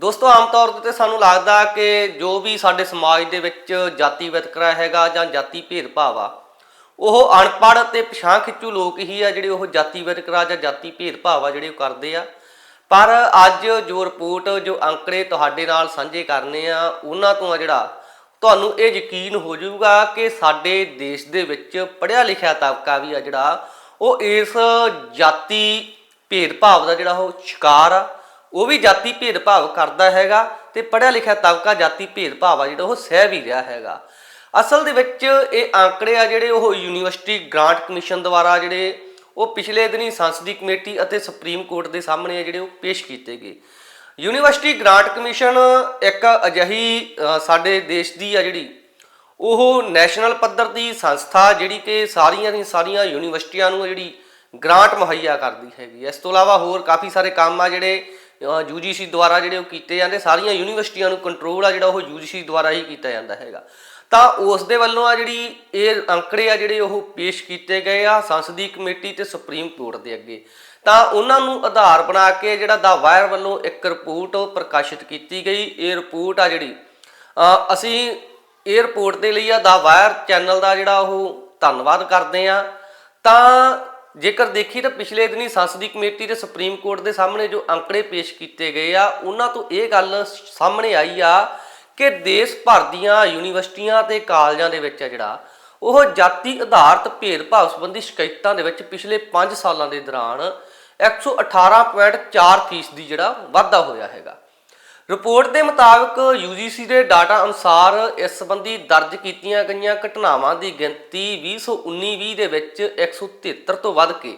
ਦੋਸਤੋ, ਆਮ ਤੌਰ ਤੇ ਸਾਨੂੰ ਲੱਗਦਾ ਕਿ ਜੋ ਵੀ ਸਾਡੇ ਸਮਾਜ ਦੇ ਵਿੱਚ ਜਾਤੀ ਵਿਤਕਰਾ ਹੈਗਾ ਜਾਂ ਜਾਤੀ ਭੇਦਭਾਵ ਆ, ਉਹ ਅਨਪੜ੍ਹ ਤੇ ਪਛਾਣ ਖਿੱਚੂ ਲੋਕ ਹੀ ਆ ਜਿਹੜੇ ਉਹ ਜਾਤੀ ਵਿਤਕਰਾ ਜਾਂ ਜਾਤੀ ਭੇਦਭਾਵ ਆ ਜਿਹੜੇ ਉਹ ਕਰਦੇ ਆ। ਪਰ ਅੱਜ ਜੋ ਰਿਪੋਰਟ, ਜੋ ਅੰਕੜੇ ਤੁਹਾਡੇ ਨਾਲ ਸਾਂਝੇ ਕਰਨੇ ਆ, ਉਹਨਾਂ ਤੋਂ ਆ ਜਿਹੜਾ ਤੁਹਾਨੂੰ ਇਹ ਯਕੀਨ ਹੋ ਜਾਊਗਾ ਕਿ ਸਾਡੇ ਦੇਸ਼ ਦੇ ਵਿੱਚ ਪੜ੍ਹਿਆ ਲਿਖਿਆ ਤਬਕਾ ਵੀ ਆ ਜਿਹੜਾ, ਉਹ ਇਸ ਜਾਤੀ ਭੇਦਭਾਵ ਦਾ ਜਿਹੜਾ ਉਹ ਸ਼ਿਕਾਰ ਆ। ਉਹ ਵੀ ਜਾਤੀ ਭੇਦਭਾਵ ਕਰਦਾ ਹੈਗਾ ਤੇ ਪੜ੍ਹਿਆ ਲਿਖਿਆ ਤਬਕਾ ਜਾਤੀ ਭੇਦਭਾਵ ਆ ਜਿਹੜਾ ਉਹ ਸਹਿ ਵੀ ਰਿਹਾ ਹੈਗਾ। ਅਸਲ ਦੇ ਵਿੱਚ ਇਹ ਆંકੜੇ ਆ ਜਿਹੜੇ ਉਹ ਯੂਨੀਵਰਸਿਟੀ ਗ੍ਰਾਂਟ ਕਮਿਸ਼ਨ ਦੁਆਰਾ ਜਿਹੜੇ ਉਹ ਪਿਛਲੇ ਦਿਨੀ ਸੰਸਦੀ ਕਮੇਟੀ ਅਤੇ ਸੁਪਰੀਮ ਕੋਰਟ ਦੇ ਸਾਹਮਣੇ ਆ ਜਿਹੜੇ ਉਹ ਪੇਸ਼ ਕੀਤੇ ਗਏ। ਯੂਨੀਵਰਸਿਟੀ ਗ੍ਰਾਂਟ ਕਮਿਸ਼ਨ ਇੱਕ ਅਜਿਹੀ ਸਾਡੇ ਦੇਸ਼ ਦੀ ਆ ਜਿਹੜੀ ਉਹ ਨੈਸ਼ਨਲ ਪੱਧਰ ਦੀ ਸੰਸਥਾ ਜਿਹੜੀ ਕਿ ਸਾਰੀਆਂ ਦੀਆਂ ਸਾਰੀਆਂ ਯੂਨੀਵਰਸਿਟੀਆਂ ਨੂੰ ਜਿਹੜੀ ਗ੍ਰਾਂਟ ਮੁਹੱਈਆ ਕਰਦੀ ਹੈਗੀ। ਇਸ ਤੋਂ ਇਲਾਵਾ ਹੋਰ ਕਾਫੀ ਸਾਰੇ ਕੰਮ ਆ ਜਿਹੜੇ ਯੂਜੀਸੀ ਦੁਆਰਾ ਜਿਹੜੇ ਉਹ ਕੀਤੇ ਜਾਂਦੇ, ਸਾਰੀਆਂ ਯੂਨੀਵਰਸਿਟੀਆਂ ਨੂੰ ਕੰਟਰੋਲ ਆ ਜਿਹੜਾ ਉਹ ਯੂਜੀਸੀ ਦੁਆਰਾ ਹੀ ਕੀਤਾ ਜਾਂਦਾ ਹੈਗਾ। ਤਾਂ ਉਸ ਦੇ ਵੱਲੋਂ ਆ ਜਿਹੜੀ ਇਹ ਅੰਕੜੇ ਆ ਜਿਹੜੇ ਉਹ ਪੇਸ਼ ਕੀਤੇ ਗਏ ਆ ਸੰਸਦੀ ਕਮੇਟੀ ਤੇ ਸੁਪਰੀਮ ਕੋਰਟ ਦੇ ਅੱਗੇ। ਤਾਂ ਉਹਨਾਂ ਨੂੰ ਆਧਾਰ ਬਣਾ ਕੇ ਜਿਹੜਾ ਦਾ ਵਾਇਰ ਵੱਲੋਂ ਇੱਕ ਰਿਪੋਰਟ ਪ੍ਰਕਾਸ਼ਿਤ ਕੀਤੀ ਗਈ। ਇਹ ਰਿਪੋਰਟ ਆ ਜਿਹੜੀ ਅਸੀਂ ਇਹ ਰਿਪੋਰਟ ਦੇ ਲਈ ਆ ਦਾ ਵਾਇਰ ਚੈਨਲ ਦਾ ਜਿਹੜਾ ਉਹ ਧੰਨਵਾਦ ਕਰਦੇ ਆ। ਤਾਂ ਜੇਕਰ ਦੇਖੀ ਤਾਂ ਪਿਛਲੇ ਦਿਨੀ ਸੰਸਦੀ ਕਮੇਟੀ ਤੇ ਸੁਪਰੀਮ ਕੋਰਟ ਦੇ ਸਾਹਮਣੇ ਜੋ ਅੰਕੜੇ ਪੇਸ਼ ਕੀਤੇ ਗਏ ਆ, ਉਹਨਾਂ ਤੋਂ ਇਹ ਗੱਲ ਸਾਹਮਣੇ ਆਈ ਆ ਕਿ ਦੇਸ਼ ਭਰ ਦੀਆਂ ਯੂਨੀਵਰਸਿਟੀਆਂ ਤੇ ਕਾਲਜਾਂ ਦੇ ਵਿੱਚ ਆ ਜਿਹੜਾ, ਉਹ ਜਾਤੀ ਆਧਾਰਿਤ ਭੇਦਭਾਵ ਸੰਬੰਧੀ ਸ਼ਿਕਾਇਤਾਂ ਦੇ ਵਿੱਚ ਪਿਛਲੇ 5 ਸਾਲਾਂ ਦੇ ਦੌਰਾਨ 118.4 ਫੀਸਦੀ ਜਿਹੜਾ ਵਾਧਾ ਹੋਇਆ ਹੈਗਾ। ਰਿਪੋਰਟ ਦੇ ਮੁਤਾਬਕ UGC ਦੇ ਡਾਟਾ ਅਨੁਸਾਰ ਇਸ ਸੰਬੰਧੀ ਦਰਜ ਕੀਤੀਆਂ ਗਈਆਂ ਘਟਨਾਵਾਂ ਦੀ ਗਿਣਤੀ 2019-20 ਦੇ ਵਿੱਚ 173 ਤੋਂ ਵੱਧ ਕੇ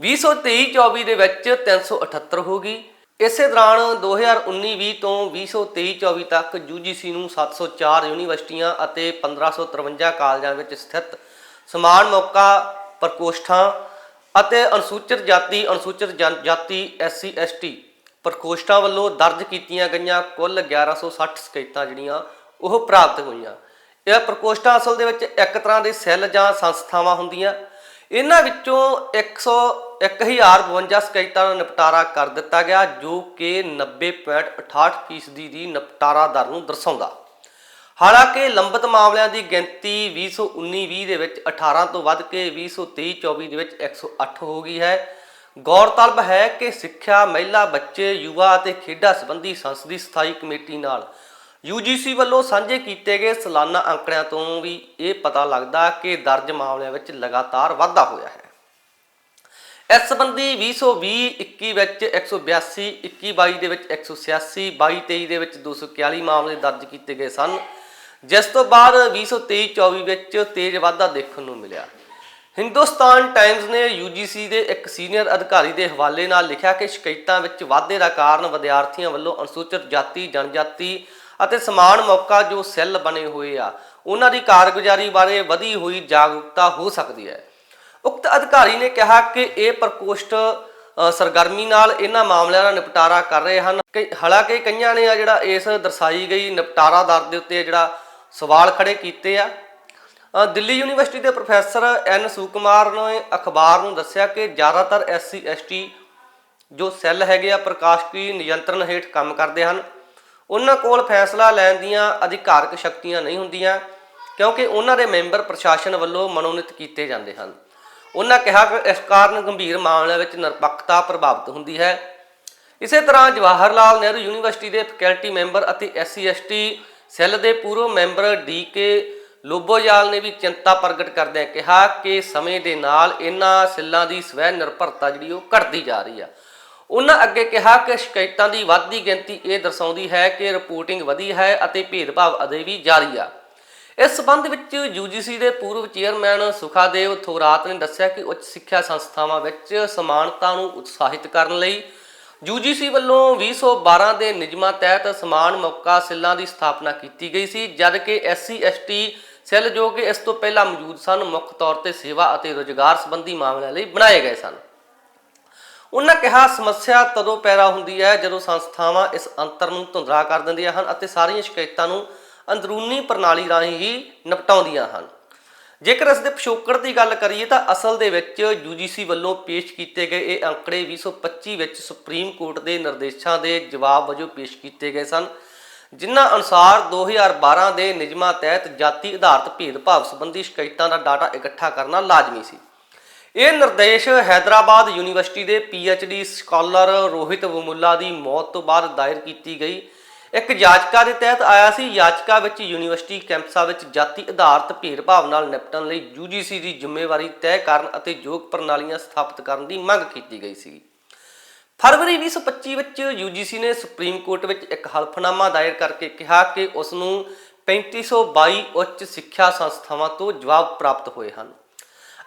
2023-24 ਦੇ ਵਿੱਚ 378 ਹੋ ਗਈ। ਇਸੇ ਦੌਰਾਨ 2019-20 ਤੋਂ 2023-24 ਤੱਕ UGC ਨੂੰ 704 ਯੂਨੀਵਰਸਿਟੀਆਂ ਅਤੇ 1553 ਕਾਲਜਾਂ ਵਿੱਚ ਸਥਿਤ ਸਮਾਨ ਮੌਕਾ ਪ੍ਰਕੋਸ਼ਠਾਂ ਅਤੇ ਅਨੁਸੂਚਿਤ ਜਾਤੀ, ਅਨੁਸੂਚਿਤ ਜਨ- ਜਾਤੀ ਐਸਸੀ ਐਸਟੀ ਪ੍ਰਕੋਸ਼ਟਾਂ ਵੱਲੋਂ ਦਰਜ ਕੀਤੀਆਂ ਗਈਆਂ ਕੁੱਲ 1160 ਸ਼ਿਕਾਇਤਾਂ ਜਿਹੜੀਆਂ ਉਹ ਪ੍ਰਾਪਤ ਹੋਈਆਂ। ਇਹ ਪ੍ਰਕੋਸ਼ਟਾਂ ਅਸਲ ਦੇ ਵਿੱਚ ਇੱਕ ਤਰ੍ਹਾਂ ਦੇ ਸੈੱਲ ਜਾਂ ਸੰਸਥਾਵਾਂ ਹੁੰਦੀਆਂ। ਇਹਨਾਂ ਵਿੱਚੋਂ 100 1052 ਸ਼ਿਕਾਇਤਾਂ ਦਾ ਨਿਪਟਾਰਾ ਕਰ ਦਿੱਤਾ ਗਿਆ, ਜੋ ਕਿ 90.68% ਦੀ ਨਿਪਟਾਰਾ ਦਰ ਨੂੰ ਦਰਸਾਉਂਦਾ। ਹਾਲਾਂਕਿ ਲੰਬਿਤ ਮਾਮਲਿਆਂ ਦੀ ਗਿਣਤੀ 2019-20 ਦੇ ਵਿੱਚ 18 ਤੋਂ ਵੱਧ ਕੇ 2023-24 ਦੇ ਵਿੱਚ 108 ਹੋ ਗਈ ਹੈ। ਗੌਰਤਲਬ ਹੈ ਕਿ ਸਿੱਖਿਆ, ਮਹਿਲਾ, ਬੱਚੇ, ਯੁਵਾ ਅਤੇ ਖੇਡਾਂ ਸੰਬੰਧੀ ਸੰਸਦੀ ਸਥਾਈ ਕਮੇਟੀ ਨਾਲ UGC ਵੱਲੋਂ ਸਾਂਝੇ ਕੀਤੇ ਗਏ ਸਾਲਾਨਾ ਅੰਕੜਿਆਂ ਤੋਂ ਵੀ ਇਹ ਪਤਾ ਲੱਗਦਾ ਕਿ ਦਰਜ ਮਾਮਲਿਆਂ ਵਿੱਚ ਲਗਾਤਾਰ ਵਾਧਾ ਹੋਇਆ ਹੈ। ਇਸ ਸੰਬੰਧੀ 2020 21 ਵਿੱਚ 182 21 22 ਦੇ ਵਿੱਚ 186 22 23 ਦੇ ਵਿੱਚ 241 ਮਾਮਲੇ ਦਰਜ ਕੀਤੇ ਗਏ ਸਨ, ਜਿਸ ਤੋਂ ਬਾਅਦ 2023 24 ਵਿੱਚ ਤੇਜ਼ ਵਾਧਾ ਦੇਖਣ ਨੂੰ ਮਿਲਿਆ। ਹਿੰਦੁਸਤਾਨ ਟਾਈਮਜ਼ ਨੇ UGC ਦੇ ਇੱਕ ਸੀਨੀਅਰ ਅਧਿਕਾਰੀ ਦੇ ਹਵਾਲੇ ਨਾਲ ਲਿਖਿਆ ਕਿ ਸ਼ਿਕਾਇਤਾਂ ਵਿੱਚ ਵਾਧੇ ਦਾ ਕਾਰਨ ਵਿਦਿਆਰਥੀਆਂ ਵੱਲੋਂ ਅਨੁਸੂਚਿਤ ਜਾਤੀ, ਜਨਜਾਤੀ ਅਤੇ ਸਮਾਨ ਮੌਕਾ ਜੋ ਸੈੱਲ ਬਣੇ ਹੋਏ ਆ, ਉਹਨਾਂ ਦੀ ਕਾਰਗੁਜ਼ਾਰੀ ਬਾਰੇ ਵਧੀ ਹੋਈ ਜਾਗਰੂਕਤਾ ਹੋ ਸਕਦੀ ਹੈ। ਉਕਤ ਅਧਿਕਾਰੀ ਨੇ ਕਿਹਾ ਕਿ ਇਹ ਪ੍ਰਕੋਸ਼ਟ ਸਰਗਰਮੀ ਨਾਲ ਇਹਨਾਂ ਮਾਮਲਿਆਂ ਦਾ ਨਿਪਟਾਰਾ ਕਰ ਰਹੇ ਹਨ। ਕਈ, ਹਾਲਾਂਕਿ ਕਈਆਂ ਨੇ ਆ ਜਿਹੜਾ ਇਸ ਦਰਸਾਈ ਗਈ ਨਿਪਟਾਰਾ ਦਰ ਦੇ ਉੱਤੇ ਜਿਹੜਾ ਸਵਾਲ ਖੜੇ ਕੀਤੇ ਆ। ਦਿੱਲੀ ਯੂਨੀਵਰਸਿਟੀ ਦੇ ਪ੍ਰੋਫੈਸਰ ਐਨ ਸੁਕੁਮਾਰ ਨੇ ਅਖਬਾਰ ਨੂੰ ਦੱਸਿਆ ਕਿ ਜ਼ਿਆਦਾਤਰ ਐਸਸੀ, ਐਸਟੀ ਜੋ ਸੈੱਲ ਹੈਗੇ ਆ, ਪ੍ਰਕਾਸ਼ਕੀ ਨਿਯੰਤਰਣ ਹੇਠ ਕੰਮ ਕਰਦੇ ਹਨ। ਉਹਨਾਂ ਕੋਲ ਫੈਸਲਾ ਲੈਣ ਦੀਆਂ ਅਧਿਕਾਰਕ ਸ਼ਕਤੀਆਂ ਨਹੀਂ ਹੁੰਦੀਆਂ, ਕਿਉਂਕਿ ਉਹਨਾਂ ਦੇ ਮੈਂਬਰ ਪ੍ਰਸ਼ਾਸਨ ਵੱਲੋਂ ਮਨੋਨੀਤ ਕੀਤੇ ਜਾਂਦੇ ਹਨ। ਉਹਨਾਂ ਕਿਹਾ ਕਿ ਇਸ ਕਾਰਨ ਗੰਭੀਰ ਮਾਮਲਿਆਂ ਵਿੱਚ ਨਿਰਪੱਖਤਾ ਪ੍ਰਭਾਵਿਤ ਹੁੰਦੀ ਹੈ। ਇਸੇ ਤਰ੍ਹਾਂ ਜਵਾਹਰ ਲਾਲ ਨਹਿਰੂ ਯੂਨੀਵਰਸਿਟੀ ਦੇ ਫੈਕਲਟੀ ਮੈਂਬਰ ਅਤੇ ਐਸਸੀ, ਐਸਟੀ ਸੈੱਲ ਦੇ ਪੂਰਵ ਮੈਂਬਰ ਡੀ ਕੇ ਲੋਬੋਯਾਲ ਨੇ ਵੀ ਚਿੰਤਾ ਪ੍ਰਗਟ ਕਰਦਿਆਂ ਕਿਹਾ ਕਿ ਸਮੇਂ ਦੇ ਨਾਲ ਇਹਨਾਂ ਸਿੱਲਾਂ ਦੀ ਸਵੈ ਨਿਰਭਰਤਾ ਜਿਹੜੀ ਉਹ ਘਟਦੀ ਜਾ ਰਹੀ ਆ। ਉਹਨਾਂ ਅੱਗੇ ਕਿਹਾ ਕਿ ਸ਼ਿਕਾਇਤਾਂ ਦੀ ਵੱਧਦੀ ਗਿਣਤੀ ਇਹ ਦਰਸਾਉਂਦੀ ਹੈ ਕਿ ਰਿਪੋਰਟਿੰਗ ਵਧੀ ਹੈ ਅਤੇ ਭੇਦਭਾਵ ਅਜੇ ਵੀ ਜਾਰੀ ਆ। ਇਸ ਸਬੰਧ ਵਿੱਚ UGC ਦੇ ਪੂਰਵ ਚੇਅਰਮੈਨ ਸੁਖਾਦੇਵ ਥੋਰਾਤ ਨੇ ਦੱਸਿਆ ਕਿ ਉੱਚ ਸਿੱਖਿਆ ਸੰਸਥਾਵਾਂ ਵਿੱਚ ਸਮਾਨਤਾ ਨੂੰ ਉਤਸ਼ਾਹਿਤ ਕਰਨ ਲਈ UGC ਵੱਲੋਂ 2012 ਦੇ ਨਿਯਮਾਂ ਤਹਿਤ ਸਮਾਨ ਮੌਕਾ ਸਿੱਲਾਂ ਦੀ ਸਥਾਪਨਾ ਕੀਤੀ ਗਈ ਸੀ ਜਦ ਕਿ SC ST ਸੈੱਲ ਜੋ ਕਿ ਇਸ ਤੋਂ ਪਹਿਲਾਂ ਮੌਜੂਦ ਸਨ, ਮੁੱਖ ਤੌਰ ਤੇ ਸੇਵਾ ਅਤੇ ਰੋਜ਼ਗਾਰ ਸੰਬੰਧੀ ਮਾਮਲਿਆਂ ਲਈ ਬਣਾਏ ਗਏ ਸਨ। ਉਹਨਾਂ ਕਿਹਾ, ਸਮੱਸਿਆ ਤਦੋਂ ਪੈਦਾ ਹੁੰਦੀ ਹੈ ਜਦੋਂ ਸੰਸਥਾਵਾਂ ਇਸ ਅੰਤਰ ਨੂੰ ਧੁੰਦਰਾ ਕਰ ਦਿੰਦੀਆਂ ਹਨ ਅਤੇ ਸਾਰੀਆਂ ਸ਼ਿਕਾਇਤਾਂ ਨੂੰ ਅੰਦਰੂਨੀ ਪ੍ਰਣਾਲੀ ਰਾਹੀਂ ਹੀ ਨਿਪਟਾਉਂਦੀਆਂ ਹਨ। ਜੇਕਰ ਇਸ ਦੇ ਪਿਛੋਕੜ ਦੀ ਗੱਲ ਕਰੀਏ ਤਾਂ ਅਸਲ ਦੇ ਵਿੱਚ UGC ਵੱਲੋਂ ਪੇਸ਼ ਕੀਤੇ ਗਏ ਇਹ ਅੰਕੜੇ 2025 ਵਿੱਚ ਸੁਪਰੀਮ ਕੋਰਟ ਦੇ ਨਿਰਦੇਸ਼ਾਂ ਦੇ ਜਵਾਬ ਵਜੋਂ ਪੇਸ਼ ਕੀਤੇ ਗਏ ਸਨ। ਜਿਨ੍ਹਾਂ ਅਨੁਸਾਰ 2012 ਦੇ ਨਿਯਮਾਂ ਤਹਿਤ ਜਾਤੀ ਆਧਾਰਿਤ ਭੇਦਭਾਵ ਸੰਬੰਧੀ ਸ਼ਿਕਾਇਤਾਂ ਦਾ ਡਾਟਾ ਇਕੱਠਾ ਕਰਨਾ ਲਾਜ਼ਮੀ ਸੀ। ਇਹ ਨਿਰਦੇਸ਼ ਹైదరాబాద్ ਯੂਨੀਵਰਸਿਟੀ ਦੇ P H D scholar Rohith Vemula ਦੀ ਮੌਤ ਤੋਂ ਬਾਅਦ ਦਾਇਰ ਕੀਤੀ ਗਈ। ਇੱਕ ਯਾਚਕਾ ਦੇ ਤਹਿਤ ਆਇਆ ਸੀ। ਯਾਚਕਾ ਵਿੱਚ ਯੂਨੀਵਰਸਿਟੀ ਕੈਂਪਸਾਂ ਵਿੱਚ ਜਾਤੀ ਆਧਾਰਿਤ ਭੇਦਭਾਵ ਨਾਲ ਨਿਪਟਣ ਲਈ UGC ਦੀ ਜ਼ਿੰਮੇਵਾਰੀ ਤੈਅ ਕਰਨ ਅਤੇ ਯੋਗ ਪ੍ਰਣਾਲੀਆਂ ਸਥਾਪਿਤ ਕਰਨ ਦੀ ਮੰਗ ਕੀਤੀ ਗਈ ਸੀ। ਫਰਵਰੀ 2025 ਵਿੱਚ UGC ਨੇ ਸੁਪਰੀਮ ਕੋਰਟ ਵਿੱਚ ਇੱਕ ਹਲਫਨਾਮਾ ਦਾਇਰ ਕਰਕੇ ਕਿਹਾ ਕਿ ਉਸ ਨੂੰ 3522 ਉੱਚ ਸਿੱਖਿਆ ਸੰਸਥਾਵਾਂ ਤੋਂ ਜਵਾਬ ਪ੍ਰਾਪਤ ਹੋਏ ਹਨ।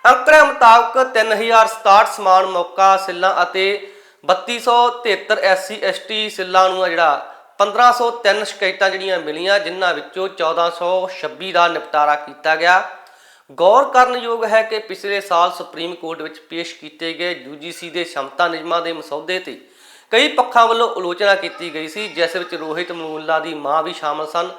ਅੰਕੜਿਆਂ ਮੁਤਾਬਕ 3067 ਸਮਾਨ ਮੌਕਾ ਸਿੱਲਾਂ ਅਤੇ 3273 ਐਸਸੀ ਐਸਟੀ ਸਿੱਲਾਂ ਨੂੰ ਆ ਜਿਹੜਾ 1503 ਸ਼ਿਕਾਇਤਾਂ ਜਿਹੜੀਆਂ ਮਿਲੀਆਂ, ਜਿਨ੍ਹਾਂ ਵਿੱਚੋਂ 1426 ਦਾ ਨਿਪਟਾਰਾ ਕੀਤਾ ਗਿਆ। ਗੌਰ ਕਰਨ ਯੋਗ ਹੈ ਕਿ ਪਿਛਲੇ ਸਾਲ ਸੁਪਰੀਮ ਕੋਰਟ ਵਿੱਚ ਪੇਸ਼ ਕੀਤੇ ਗਏ UGC ਦੇ ਸਮਤਾ ਨਿਯਮਾਂ ਦੇ ਮਸੌਦੇ ਤੇ ਕਈ ਪੱਖਾਂ ਵੱਲੋਂ ਆਲੋਚਨਾ ਕੀਤੀ ਗਈ ਸੀ, ਜਿਸ ਵਿੱਚ ਰੋਹਿਤ ਮੂਲਾ ਦੀ ਮਾਂ ਵੀ ਸ਼ਾਮਲ ਸਨ,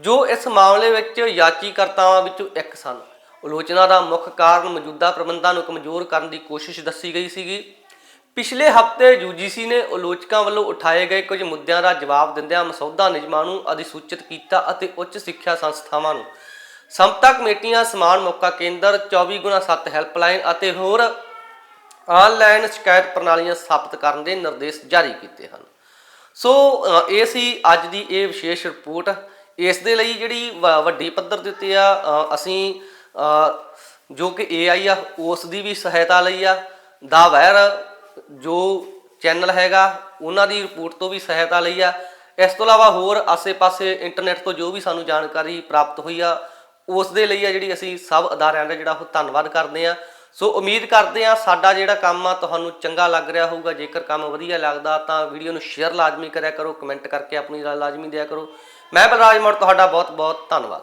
ਜੋ ਇਸ ਮਾਮਲੇ ਵਿੱਚ ਯਾਚੀਕਰਤਾਵਾਂ ਵਿੱਚੋਂ ਇੱਕ ਸਨ। ਆਲੋਚਨਾ ਦਾ ਮੁੱਖ ਕਾਰਨ ਮੌਜੂਦਾ ਪ੍ਰਬੰਧਾਂ ਨੂੰ ਕਮਜ਼ੋਰ ਕਰਨ ਦੀ ਕੋਸ਼ਿਸ਼ ਦੱਸੀ ਗਈ ਸੀਗੀ। ਪਿਛਲੇ ਹਫ਼ਤੇ UGC ਨੇ ਆਲੋਚਕਾਂ ਵੱਲੋਂ ਉਠਾਏ ਗਏ ਕੁਝ ਮੁੱਦਿਆਂ ਦਾ ਜਵਾਬ ਦਿੰਦਿਆਂ ਮਸੌਦਾ ਨਿਯਮਾਂ ਨੂੰ ਅਧਿਸੂਚਿਤ ਕੀਤਾ ਅਤੇ ਉੱਚ ਸਿੱਖਿਆ ਸੰਸਥਾਵਾਂ ਨੂੰ ਸਮਤਾ ਕਮੇਟੀਆਂ ਸਮਾਨ ਮੌਕਾ, ਕੇਂਦਰ 24x7 ਹੈਲਪਲਾਈਨ ਅਤੇ ਹੋਰ ਆਨਲਾਈਨ ਸ਼ਿਕਾਇਤ ਪ੍ਰਣਾਲੀਆਂ ਸਥਾਪਿਤ ਕਰਨ ਦੇ ਨਿਰਦੇਸ਼ ਜਾਰੀ ਕੀਤੇ ਹਨ। ਸੋ ਇਹ ਸੀ ਅੱਜ ਦੀ ਇਹ ਵਿਸ਼ੇਸ਼ ਰਿਪੋਰਟ। ਇਸ ਦੇ ਲਈ ਜਿਹੜੀ ਵ- ਵੱਡੀ ਪੱਧਰ ਦੇ ਉੱਤੇ ਆ ਅਸੀਂ ਜੋ ਕਿ AI ਆ, ਉਸ ਦੀ ਵੀ ਸਹਾਇਤਾ ਲਈ ਆ। ਦਾ ਵੈਰ ਜੋ ਚੈਨਲ ਹੈਗਾ, ਉਹਨਾਂ ਦੀ ਰਿਪੋਰਟ ਤੋਂ ਵੀ ਸਹਾਇਤਾ ਲਈ ਆ। ਇਸ ਤੋਂ ਇਲਾਵਾ ਹੋਰ ਆਸੇ-ਪਾਸੇ ਇੰਟਰਨੈਟ ਤੋਂ ਜੋ ਵੀ ਸਾਨੂੰ ਜਾਣਕਾਰੀ ਪ੍ਰਾਪਤ ਹੋਈ ਆ ਉਸ ਦੇ ਲਈ ਆ ਜਿਹੜੀ ਅਸੀਂ ਸਭ ਅਦਾਰਿਆਂ ਦਾ ਜਿਹੜਾ ਉਹ ਧੰਨਵਾਦ ਕਰਦੇ ਆ ਸੋ ਉਮੀਦ ਕਰਦੇ ਆ ਸਾਡਾ ਜਿਹੜਾ ਕੰਮ ਆ ਤੁਹਾਨੂੰ ਚੰਗਾ ਲੱਗ ਰਿਹਾ ਹੋਊਗਾ। ਜੇਕਰ ਕੰਮ ਵਧੀਆ ਲੱਗਦਾ ਤਾਂ ਵੀਡੀਓ ਨੂੰ ਸ਼ੇਅਰ ਲਾਜ਼ਮੀ ਕਰਿਆ ਕਰੋ, ਕਮੈਂਟ ਕਰਕੇ ਆਪਣੀ ਰਾਏ ਲਾਜ਼ਮੀ ਦਿਆ ਕਰੋ। ਮੈਂ ਬਲਰਾਜ ਮੋੜ, ਤੁਹਾਡਾ ਬਹੁਤ ਬਹੁਤ ਧੰਨਵਾਦ।